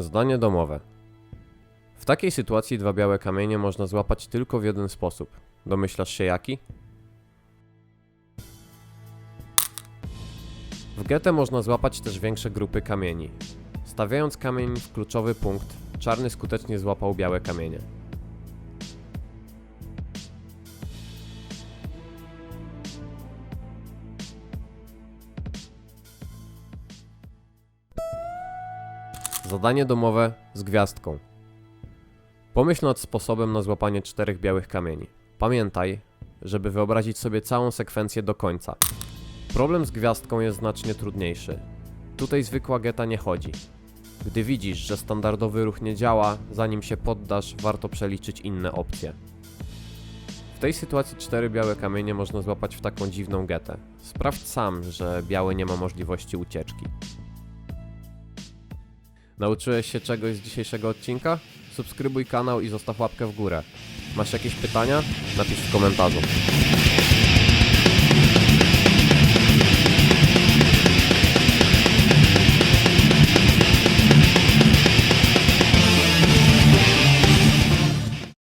Zdanie domowe. W takiej sytuacji dwa białe kamienie można złapać tylko w jeden sposób. Domyślasz się jaki? W getę można złapać też większe grupy kamieni. Stawiając kamień w kluczowy punkt, czarny skutecznie złapał białe kamienie. Zadanie domowe z gwiazdką. Pomyśl nad sposobem na złapanie czterech białych kamieni. Pamiętaj, żeby wyobrazić sobie całą sekwencję do końca. Problem z gwiazdką jest znacznie trudniejszy. Tutaj zwykła geta nie chodzi. Gdy widzisz, że standardowy ruch nie działa, zanim się poddasz, warto przeliczyć inne opcje. W tej sytuacji cztery białe kamienie można złapać w taką dziwną getę. Sprawdź sam, że biały nie ma możliwości ucieczki. Nauczyłeś się czegoś z dzisiejszego odcinka? Subskrybuj kanał i zostaw łapkę w górę. Masz jakieś pytania? Napisz w komentarzu.